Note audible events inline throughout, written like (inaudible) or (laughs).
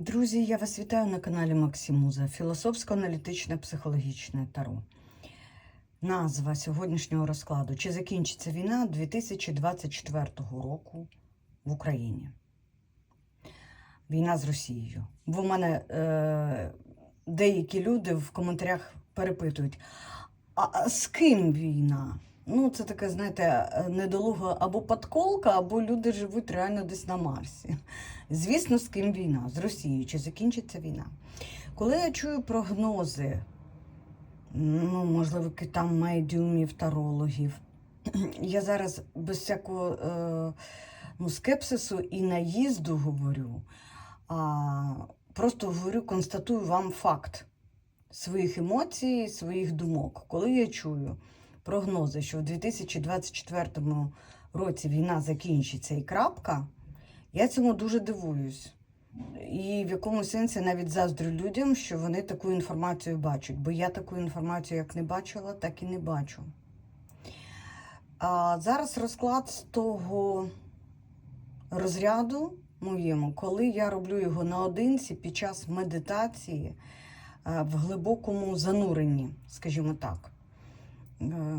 Друзі, я вас вітаю на каналі Максимуза, філософсько-аналітичне психологічне таро. Назва сьогоднішнього розкладу: Чи закінчиться війна 2024 року в Україні? Війна з Росією. Бо в мене е, деякі люди в коментарях перепитують: а, з ким війна? Ну, це таке, знаєте, недолуга або подколка, або люди живуть реально десь на Марсі. Звісно, з ким війна? З Росією. Чи закінчиться війна? Коли я чую прогнози, ну, можливо, там медіумів, тарологів, (clears throat) я зараз без всякого е, ну, скепсису і наїзду говорю, а просто говорю, констатую вам факт своїх емоцій, своїх думок. Коли я чую прогнози, що в 2024 році війна закінчиться і крапка, я цьому дуже дивуюсь. І в якомусь сенсі навіть заздрю людям, що вони таку інформацію бачать. Бо я таку інформацію як не бачила, так і не бачу. А зараз розклад з того розряду моєму, коли я роблю його наодинці під час медитації в глибокому зануренні, скажімо так. Е,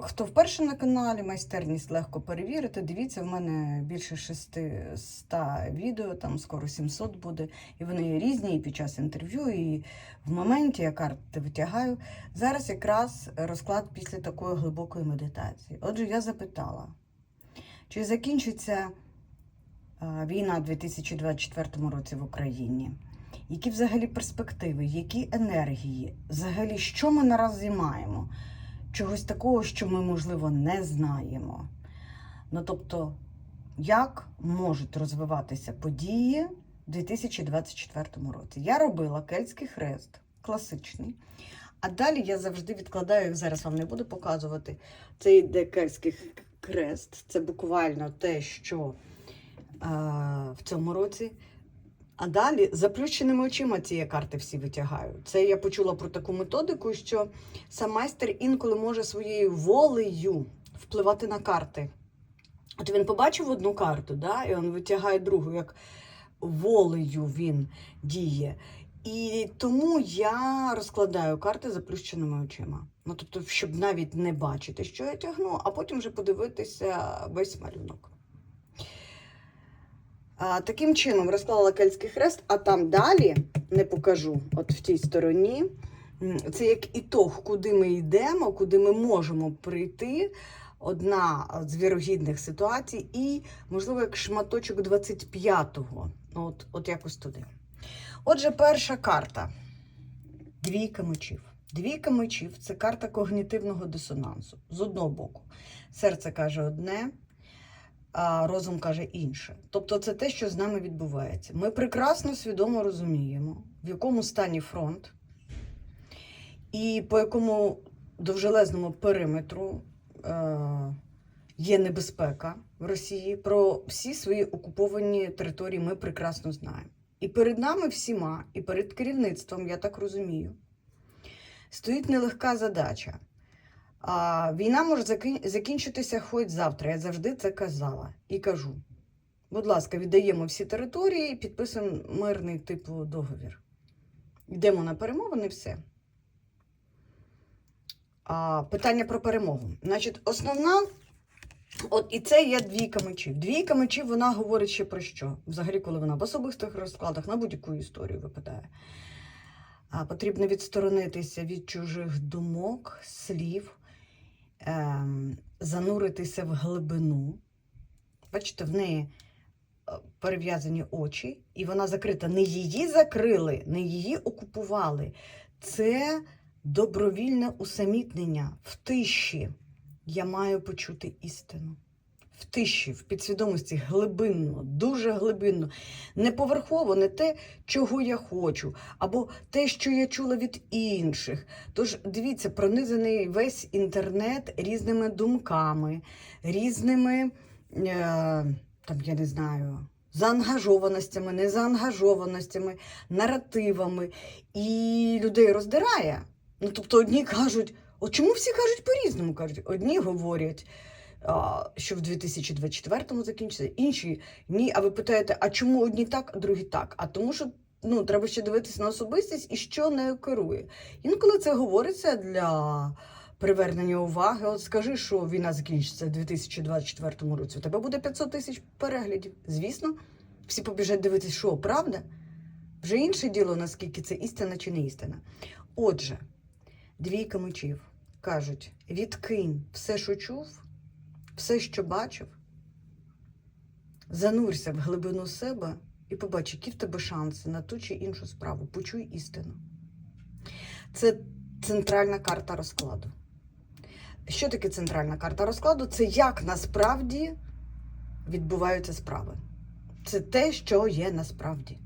Хто вперше на каналі, майстерність легко перевірити. Дивіться, в мене більше 600 відео, там скоро 700 буде. І вони різні і під час інтерв'ю, і в моменті я карти витягаю. Зараз якраз розклад після такої глибокої медитації. Отже, я запитала, чи закінчиться е, війна у 2024 році в Україні? Які взагалі перспективи, які енергії? Взагалі, що ми наразі маємо? Чогось такого, що ми, можливо, не знаємо. Ну, тобто, як можуть розвиватися події в 2024 році? Я робила кельтський хрест, класичний. А далі я завжди відкладаю, зараз вам не буду показувати. Це йде кельтський хрест. Це буквально те, що е, в цьому році. А далі заплющеними очима ці карти всі витягаю. Це я почула про таку методику, що сам майстер інколи може своєю волею впливати на карти. От він побачив одну карту, да, і він витягає другу, як волею він діє. І тому я розкладаю карти заплющеними очима. Ну, тобто, щоб навіть не бачити, що я тягну, а потім вже подивитися весь малюнок. А, Таким чином розклала Кельтський хрест, а там далі не покажу, от в тій стороні. Це як ітог, куди ми йдемо, куди ми можемо прийти. Одна з вірогідних ситуацій, і, можливо, як шматочок 25-го. От, от якось туди. Отже, перша карта. Двійка мечів. Двійка мечів це карта когнітивного дисонансу. З одного боку, серце каже одне, а розум каже інше. Тобто, це те, що з нами відбувається. Ми прекрасно свідомо розуміємо, в якому стані фронт і по якому довжелезному периметру е, є небезпека в Росії. Про всі свої окуповані території ми прекрасно знаємо. І перед нами всіма, і перед керівництвом, я так розумію, стоїть нелегка задача. А війна може закінчитися хоч завтра. Я завжди це казала і кажу. Будь ласка, віддаємо всі території підписуємо мирний типу договір. Йдемо на перемовини, все. А, Питання про перемогу. Значить, основна, от і це є двійка мечів. Двійка мечів, вона говорить ще про що? Взагалі, коли вона в особистих розкладах на будь-яку історію випадає. А, Потрібно відсторонитися від чужих думок, слів зануритися в глибину. Бачите, в неї е, перев'язані очі, і вона закрита. Не її закрили, не її окупували. Це добровільне усамітнення в тиші. Я маю почути істину в тиші, в підсвідомості глибинно, дуже глибинно, не поверхово, не те, чого я хочу, або те, що я чула від інших. Тож, дивіться, пронизаний весь інтернет різними думками, різними, е, там, я не знаю, заангажованостями, незаангажованостями, наративами. І людей роздирає. Ну, тобто, одні кажуть, от чому всі кажуть по-різному? кажуть, Одні говорять що в 2024-му закінчиться, інші ні. А ви питаєте, а чому одні так, а другі так? А тому що ну, треба ще дивитися на особистість і що нею керує. Інколи це говориться для привернення уваги. От скажи, що війна закінчиться в 2024 році. У тебе буде 500 тисяч переглядів. Звісно, всі побіжать дивитися, що правда. Вже інше діло, наскільки це істина чи не істина. Отже, двійка мечів кажуть: відкинь все, що чув, все, що бачив, занурся в глибину себе і побач, які в тебе шанси на ту чи іншу справу. Почуй істину. Це центральна карта розкладу. Що таке центральна карта розкладу? Це як насправді відбуваються справи. Це те, що є насправді.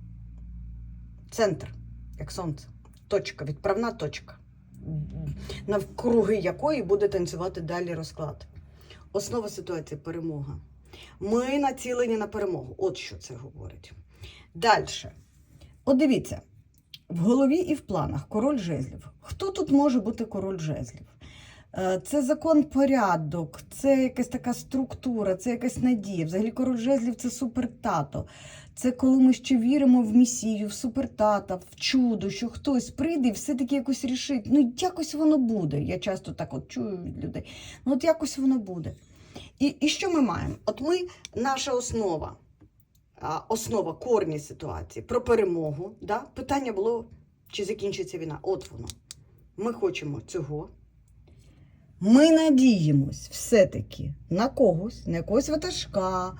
Центр, як сонце, точка, відправна точка, навкруги якої буде танцювати далі розклад. Основа ситуації перемога. Ми націлені на перемогу. От що це говорить. Далі. От дивіться, в голові і в планах король жезлів. Хто тут може бути король жезлів? Е, Це закон порядок, це якась така структура, це якась надія. Взагалі, король жезлів це супертато. Це коли ми ще віримо в місію, в супертата, в чудо, що хтось прийде і все-таки якось рішить. Ну, якось воно буде. Я часто так от чую від людей. Ну, от якось воно буде. І, і що ми маємо? От ми, наша основа, основа корні ситуації про перемогу. Да? Питання було, чи закінчиться війна. От воно. Ми хочемо цього. Ми надіємось все-таки на когось, на якогось ватажка,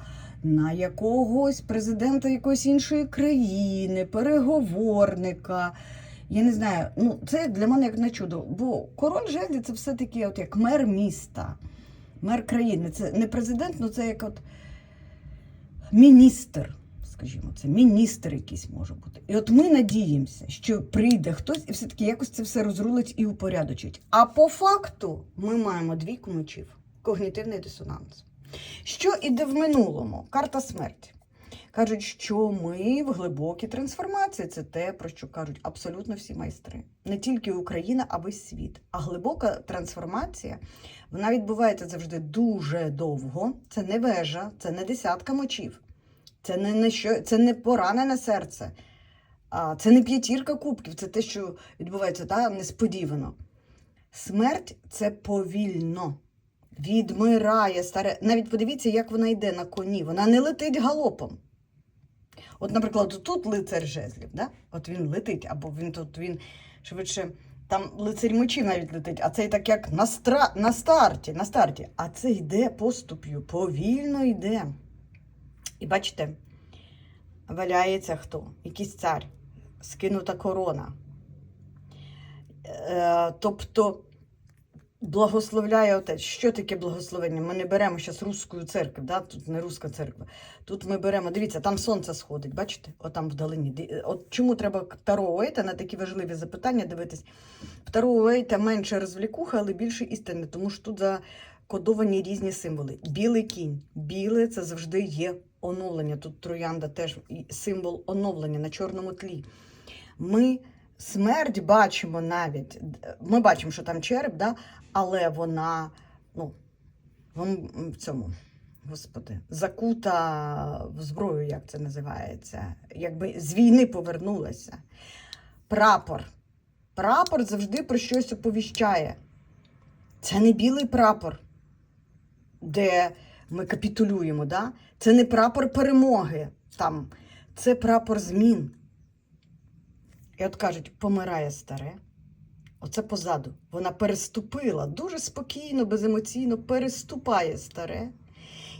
на якогось президента якоїсь іншої країни, переговорника. Я не знаю, ну це для мене як на чудо. Бо король жезлів це все-таки от як мер міста, мер країни. Це не президент, ну це як от міністр, скажімо, це міністр якийсь може бути. І от ми надіємося, що прийде хтось і все-таки якось це все розрулить і упорядочить. А по факту ми маємо двійку мечів, когнітивний дисонанс. Що іде в минулому? Карта смерті. Кажуть, що ми в глибокій трансформації. Це те, про що кажуть абсолютно всі майстри. Не тільки Україна, а весь світ. А глибока трансформація вона відбувається завжди дуже довго. Це не вежа, це не десятка мочів, це не, не що, це не поранене серце, а це не п'ятірка кубків, це те, що відбувається та, несподівано. Смерть це повільно. Відмирає старе. Навіть подивіться, як вона йде на коні. Вона не летить галопом. От, наприклад, тут лицар жезлів, да? от він летить, або він тут він швидше, там лицарь мечів навіть летить, а цей так як на, стра... на старті, на старті. А це йде поступ'ю, повільно йде. І бачите, валяється хто? Якийсь цар, скинута корона. Е, тобто благословляє отець. Що таке благословення? Ми не беремо зараз русську церкву, да? тут не руська церква. Тут ми беремо, дивіться, там сонце сходить, бачите? Отам вдалині. От чому треба Таро Уейта на такі важливі запитання дивитись? В Таро Уейта менше розвлікуха, але більше істини, тому що тут закодовані різні символи. Білий кінь. Біле це завжди є оновлення. Тут троянда теж символ оновлення на чорному тлі. Ми смерть бачимо навіть. Ми бачимо, що там череп, да? Але вона ну, в цьому. Господи, закута в зброю, як це називається, якби з війни повернулася. Прапор. Прапор завжди про щось оповіщає. Це не білий прапор, де ми капітулюємо. Да? Це не прапор перемоги. Там. Це прапор змін. І от кажуть, помирає старе. Оце позаду. Вона переступила дуже спокійно, беземоційно переступає старе.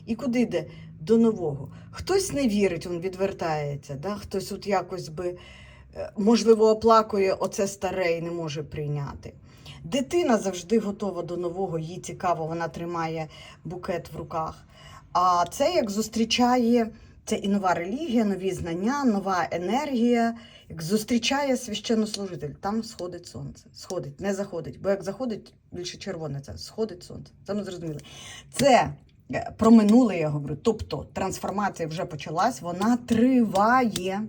І куди йде? До нового. Хтось не вірить, він відвертається, да? хтось от якось би, е, можливо, оплакує оце старе і не може прийняти. Дитина завжди готова до нового, їй цікаво, вона тримає букет в руках. А це як зустрічає, це і нова релігія, нові знання, нова енергія, як зустрічає священнослужитель. Там сходить сонце. Сходить, не заходить. Бо як заходить, більше червоне це сходить сонце. Це ми зрозуміли. Це про минуле я говорю. Тобто трансформація вже почалась, вона триває.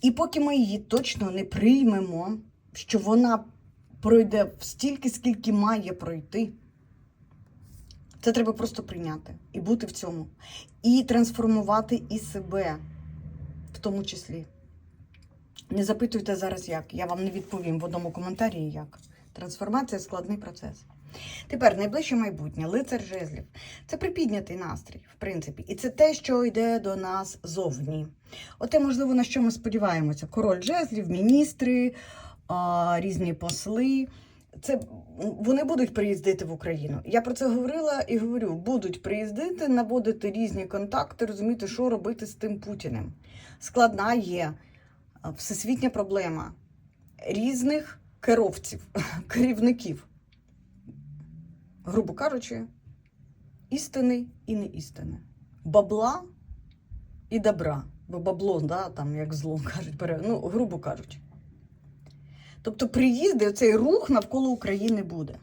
І поки ми її точно не приймемо, що вона пройде стільки, скільки має пройти. Це треба просто прийняти і бути в цьому. І трансформувати і себе в тому числі. Не запитуйте зараз як. Я вам не відповім в одному коментарі як. Трансформація складний процес. Тепер найближче майбутнє, лицар жезлів. Це припіднятий настрій, в принципі. І це те, що йде до нас зовні. Оте, можливо, на що ми сподіваємося: король жезлів, міністри, різні посли. Це вони будуть приїздити в Україну. Я про це говорила і говорю: будуть приїздити, наводити різні контакти, розуміти, що робити з тим Путіним. Складна є всесвітня проблема різних керовців, (laughs) керівників. Грубо кажучи, істини і неістини. Бабла і добра. Бо бабло, да, там як зло (laughs) кажуть, ну, грубо кажучи. Тобто приїзди, цей рух навколо України буде.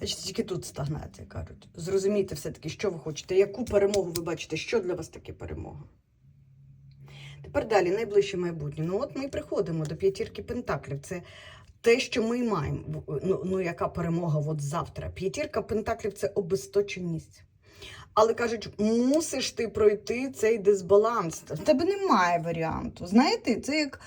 Бачите, тільки тут стагнація кажуть. Зрозумійте все-таки, що ви хочете, яку перемогу ви бачите, що для вас таке перемога. Тепер далі, найближче майбутнє. Ну, от ми і приходимо до п'ятірки Пентаклів. Це те, що ми маємо. Ну, ну яка перемога от завтра? П'ятірка Пентаклів це обесточеність. Але кажуть, мусиш ти пройти цей дисбаланс. В тебе немає варіанту. Знаєте, це як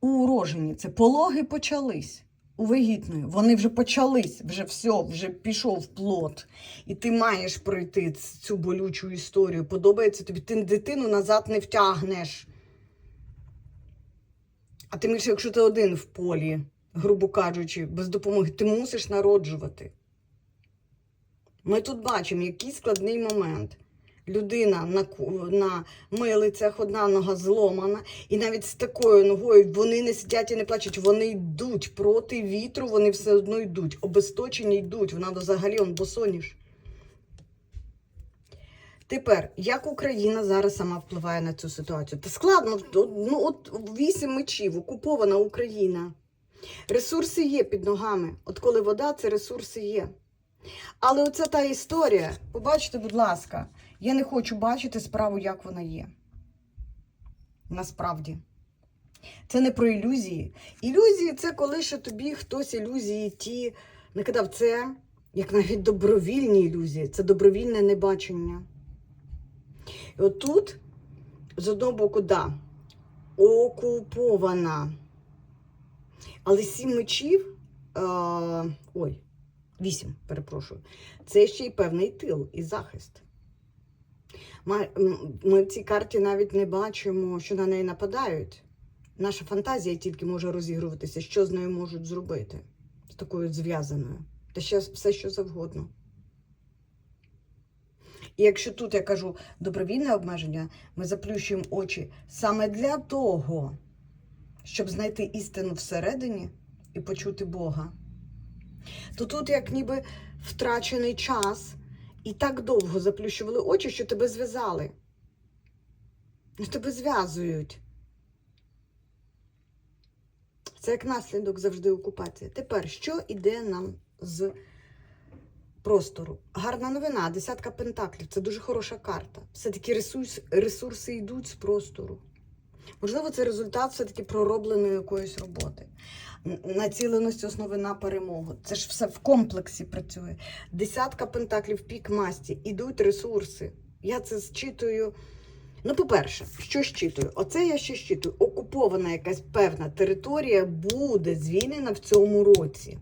у рожені, це пологи почались. У вагітної. Вони вже почались, вже все, вже пішов плод. І ти маєш пройти цю болючу історію. Подобається тобі, ти дитину назад не втягнеш. А тим більше, якщо ти один в полі, грубо кажучи, без допомоги, ти мусиш народжувати. Ми тут бачимо, який складний момент. Людина на, на милицях, одна нога зломана, і навіть з такою ногою вони не сидять і не плачуть, вони йдуть проти вітру, вони все одно йдуть. Обесточені йдуть, вона взагалі он босоніж. Тепер, як Україна зараз сама впливає на цю ситуацію? Та складно, ну от вісім мечів, окупована Україна. Ресурси є під ногами. От коли вода, це ресурси є. Але оце та історія. Побачите, будь ласка, я не хочу бачити справу, як вона є. Насправді. Це не про ілюзії. Ілюзії це коли ще тобі хтось ілюзії ті накидав. Це як навіть добровільні ілюзії, це добровільне небачення. І отут, з одного боку, да, окупована. Але сім мечів, е, ой, вісім, перепрошую, це ще й певний тил і захист. Ми в цій карті навіть не бачимо, що на неї нападають. Наша фантазія тільки може розігруватися, що з нею можуть зробити, з такою зв'язаною. Та ще все, що завгодно. І якщо тут я кажу добровільне обмеження, ми заплющуємо очі саме для того, щоб знайти істину всередині і почути Бога, то тут як ніби втрачений час і так довго заплющували очі, що тебе зв'язали. Ну, Тебе зв'язують. Це як наслідок завжди окупація. Тепер, що іде нам з простору? Гарна новина, десятка пентаклів. Це дуже хороша карта. Все-таки ресурс, ресурси йдуть з простору. Можливо, це результат все-таки проробленої якоїсь роботи. Націленості основи на перемогу. Це ж все в комплексі працює. Десятка пентаклів, пік масті, ідуть ресурси. Я це зчитую. Ну, по-перше, що щитую? Оце я ще щитую. Окупована якась певна територія буде звільнена в цьому році.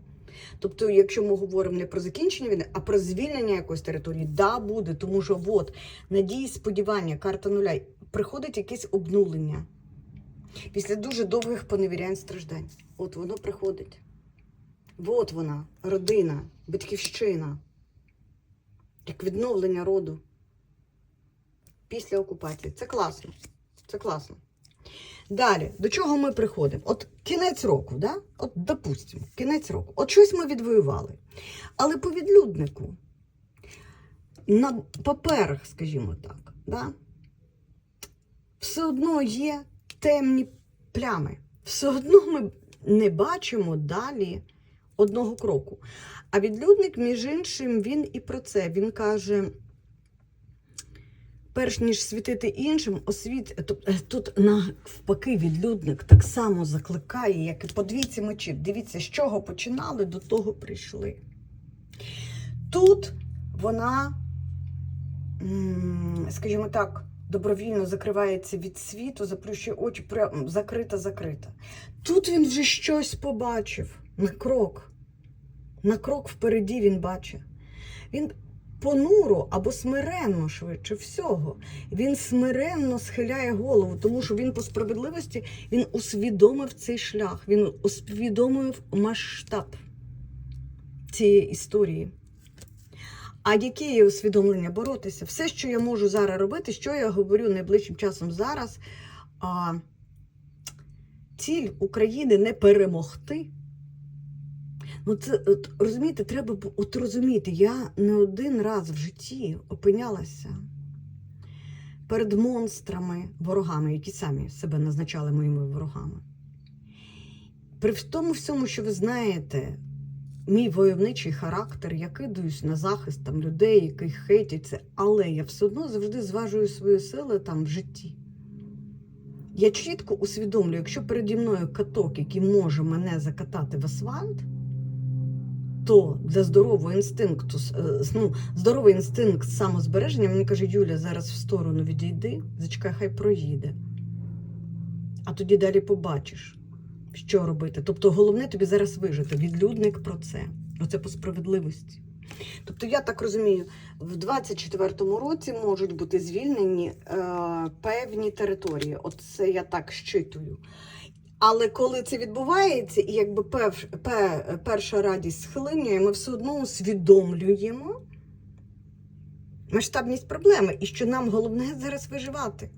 Тобто, якщо ми говоримо не про закінчення війни, а про звільнення якоїсь території, да, буде, тому що от надії, сподівання, карта нуля, приходить якесь обнулення. Після дуже довгих поневірянь страждань. От воно приходить. От вона, родина, батьківщина, як відновлення роду після окупації. Це класно. Це класно. Далі, до чого ми приходимо? От кінець року, да? От, допустимо, кінець року. От щось ми відвоювали. Але по відлюднику, на паперах, скажімо так, да? все одно є темні плями. Все одно ми не бачимо далі одного кроку. А відлюдник, між іншим, він і про це. Він каже. Перш ніж світити іншим, освіт е, тут навпаки відлюдник так само закликає, як і по двійці мечів. Дивіться, з чого починали, до того прийшли. Тут вона, скажімо так, добровільно закривається від світу, заплющує очі, прям закрита, закрита. Тут він вже щось побачив на крок. На крок впереді він бачить. Він понуро або смиренно швидше всього. Він смиренно схиляє голову, тому що він по справедливості він усвідомив цей шлях, він усвідомив масштаб цієї історії. А яке є усвідомлення боротися? Все, що я можу зараз робити, що я говорю найближчим часом зараз. А, ціль України не перемогти. Ну, це от, розумієте, треба от розуміти, я не один раз в житті опинялася перед монстрами, ворогами, які самі себе назначали моїми ворогами. При тому всьому, що ви знаєте, мій войовничий характер, я кидаюсь на захист там, людей, яких хейтяться, але я все одно завжди зважую свої сили там в житті. Я чітко усвідомлюю, якщо переді мною каток, який може мене закатати в асфальт, то для здорового інстинкту, е, ну, здоровий інстинкт самозбереження мені каже, Юля, зараз в сторону відійди, зачекай, хай проїде. А тоді далі побачиш, що робити. Тобто головне тобі зараз вижити. Відлюдник про це. Оце по справедливості. Тобто, я так розумію, в 24-му році можуть бути звільнені е, певні території. Оце я так щитую. Але коли це відбувається, і якби пев, пе, перша радість схлинює, ми все одно усвідомлюємо масштабність проблеми і що нам головне зараз виживати.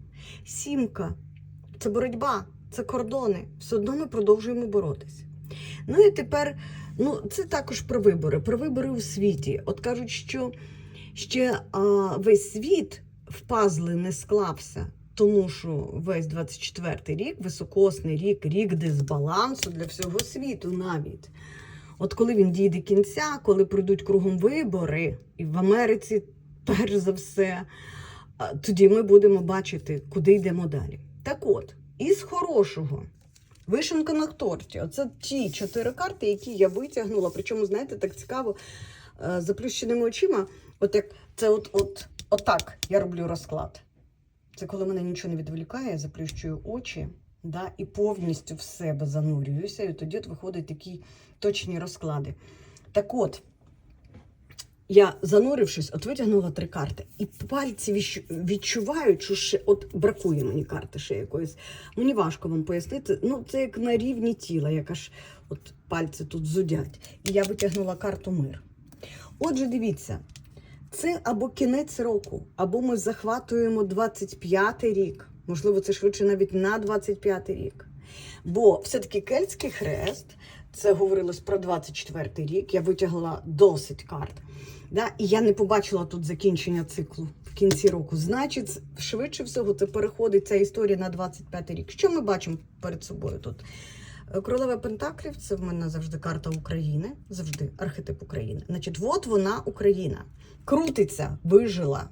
Сімка це боротьба, це кордони. Все одно ми продовжуємо боротися. Ну і тепер, ну це також про вибори, про вибори у світі. От кажуть, що ще а, весь світ в пазли не склався. Тому що весь 24-й рік, високосний рік, рік дисбалансу для всього світу навіть. От коли він дійде кінця, коли пройдуть кругом вибори, і в Америці, перш за все, тоді ми будемо бачити, куди йдемо далі. Так от, із хорошого, вишенка на торті. Оце ті чотири карти, які я витягнула. Причому, знаєте, так цікаво, е, заплющеними очима. От як це от, от, отак я роблю розклад. Це коли мене нічого не відволікає, я заплющую очі да, і повністю в себе занурююся. І тоді от виходять такі точні розклади. Так от, я занурившись, от витягнула три карти, і пальці відчувають, що ще от бракує мені карти ще якоїсь. Мені важко вам пояснити. Ну, це як на рівні тіла, як аж от пальці тут зудять. І я витягнула карту мир. Отже, дивіться, це або кінець року, або ми захватуємо 25-й рік. Можливо, це швидше навіть на 25-й рік. Бо все-таки кельтський хрест, це говорилось про 24-й рік. Я витягла досить карт. Да? І я не побачила тут закінчення циклу в кінці року. Значить, швидше всього, це переходить ця історія на 25-й рік. Що ми бачимо перед собою тут? Королева Пентаклів це в мене завжди карта України, завжди архетип України. Значить, от вона Україна. Крутиться, вижила.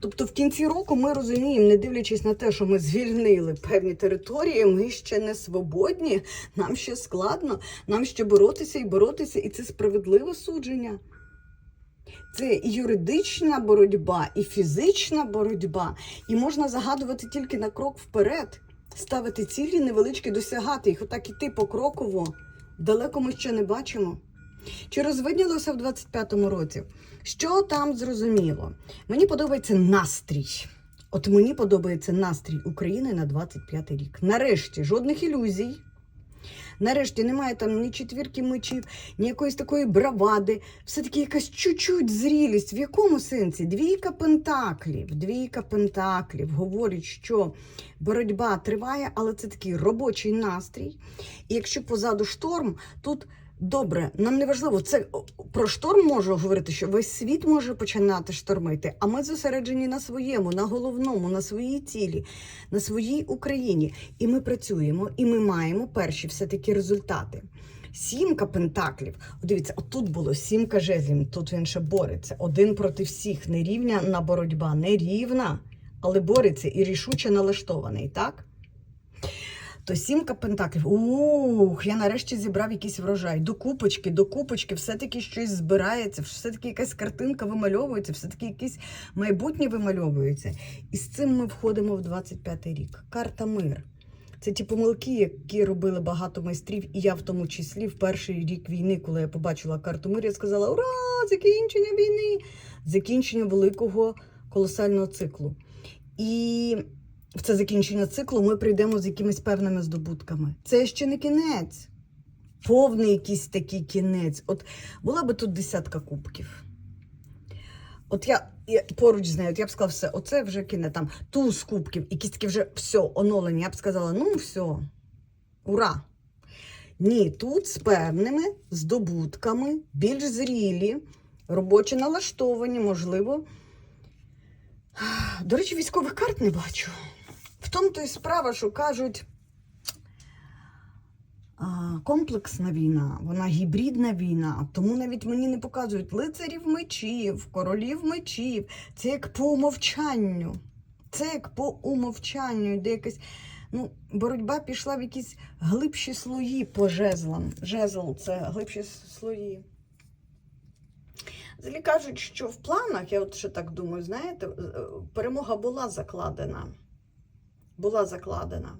Тобто в кінці року ми розуміємо, не дивлячись на те, що ми звільнили певні території, ми ще не свободні, нам ще складно, нам ще боротися і боротися, і це справедливе судження. Це і юридична боротьба, і фізична боротьба, і можна загадувати тільки на крок вперед, ставити цілі невеличкі, досягати їх, отак іти покроково. Далеко ми ще не бачимо. Чи розвиднілося в 25-му році? Що там зрозуміло? Мені подобається настрій. От мені подобається настрій України на 25-й рік. Нарешті жодних ілюзій. Нарешті немає там ні четвірки мечів, ні якоїсь такої бравади. Все-таки якась чуть-чуть зрілість. В якому сенсі? Двійка пентаклів. Двійка пентаклів говорить, що боротьба триває, але це такий робочий настрій. І якщо позаду шторм, тут добре, нам не важливо. Це про шторм можу говорити, що весь світ може починати штормити, а ми зосереджені на своєму, на головному, на своїй цілі, на своїй Україні. І ми працюємо, і ми маємо перші все-таки результати. Сімка пентаклів. Дивіться, отут було сімка жезлів, тут він ще бореться. Один проти всіх. Нерівня боротьба, не рівна, але бореться і рішуче налаштований, так? То сімка пентаклів. Ух, я нарешті зібрав якийсь врожай. До купочки, до купочки, все-таки щось збирається, все-таки якась картинка вимальовується, все-таки якесь майбутнє вимальовується. І з цим ми входимо в 25-й рік. Карта мир. Це ті помилки, які робили багато майстрів, і я в тому числі в перший рік війни, коли я побачила карту мир, я сказала: Ура! Закінчення війни! Закінчення великого колосального циклу. І в це закінчення циклу ми прийдемо з якимись певними здобутками. Це ще не кінець, повний якийсь такий кінець. От була би тут десятка кубків. От я, я поруч з нею, от я б сказала, все, оце вже кінець. Там туз кубків, якісь такі вже все, оновлення. Я б сказала, ну все, ура! Ні, тут з певними здобутками, більш зрілі, робочі налаштовані, можливо. До речі, військових карт не бачу. Тому то і справа, що кажуть, комплексна війна, вона гібридна війна, тому навіть мені не показують лицарів мечів, королів мечів. Це як по умовчанню. Це як по умовчанню, йде якась. Ну, боротьба пішла в якісь глибші слої по жезлам. Жезл це глибші слої. Взагалі кажуть, що в планах, я от ще так думаю, знаєте, е, перемога була закладена. Була закладена.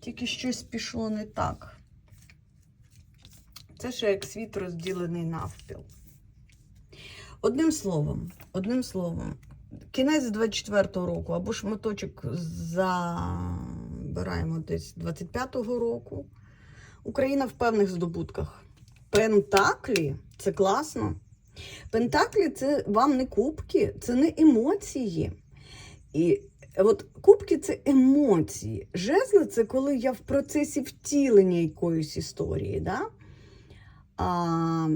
Тільки щось пішло не так. Це ще як світ розділений навпіл. Одним словом, одним словом, кінець 24-го року або шматочок забираємо десь 25-го року. Україна в певних здобутках. Пентаклі це класно. Пентаклі це вам не кубки, це не емоції. І от кубки це емоції. Жезли це коли я в процесі втілення якоїсь історії. Да? А,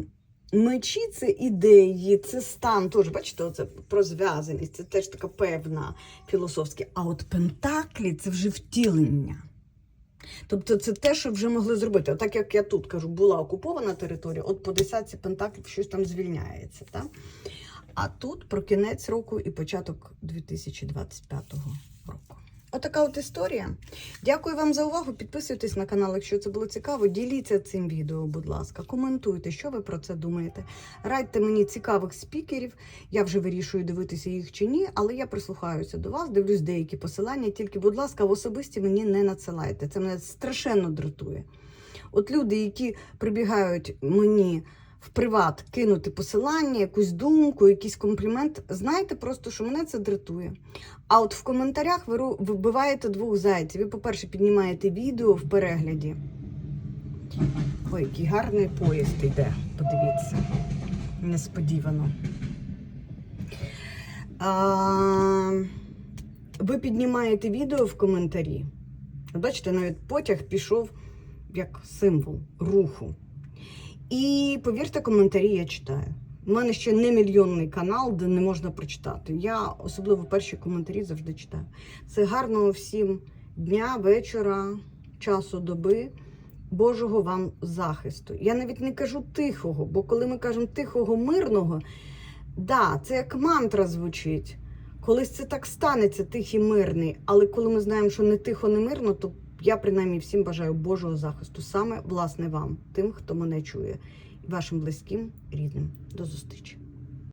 мечі це ідеї, це стан. Теж, бачите, це про зв'язаність, це теж така певна філософська. А от пентаклі це вже втілення. Тобто це те, що вже могли зробити. Отак, як я тут кажу, була окупована територія, от по десятці пентаклів щось там звільняється. Так? А тут про кінець року і початок 2025 року. Отака от історія. Дякую вам за увагу. Підписуйтесь на канал, якщо це було цікаво. Діліться цим відео, будь ласка. Коментуйте, що ви про це думаєте. Радьте мені цікавих спікерів. Я вже вирішую, дивитися їх чи ні, але я прислухаюся до вас, дивлюсь деякі посилання. Тільки, будь ласка, в особисті мені не надсилайте. Це мене страшенно дратує. От люди, які прибігають мені в приват кинути посилання, якусь думку, якийсь комплімент, знайте просто, що мене це дратує. А от в коментарях ви вбиваєте двох зайців. Ви, по-перше, піднімаєте відео в перегляді. Ой, який гарний поїзд йде, подивіться. Несподівано. А, ви піднімаєте відео в коментарі. Бачите, навіть потяг пішов як символ руху. І повірте, коментарі я читаю. У мене ще не мільйонний канал, де не можна прочитати. Я особливо перші коментарі завжди читаю. Це гарного всім дня, вечора, часу доби, Божого вам захисту. Я навіть не кажу тихого, бо коли ми кажемо тихого, мирного, да, це як мантра звучить. Колись це так станеться, тихий мирний. Але коли ми знаємо, що не тихо, не мирно, то я принаймні всім бажаю Божого захисту, саме власне вам, тим, хто мене чує, і вашим близьким, рідним. До зустрічі.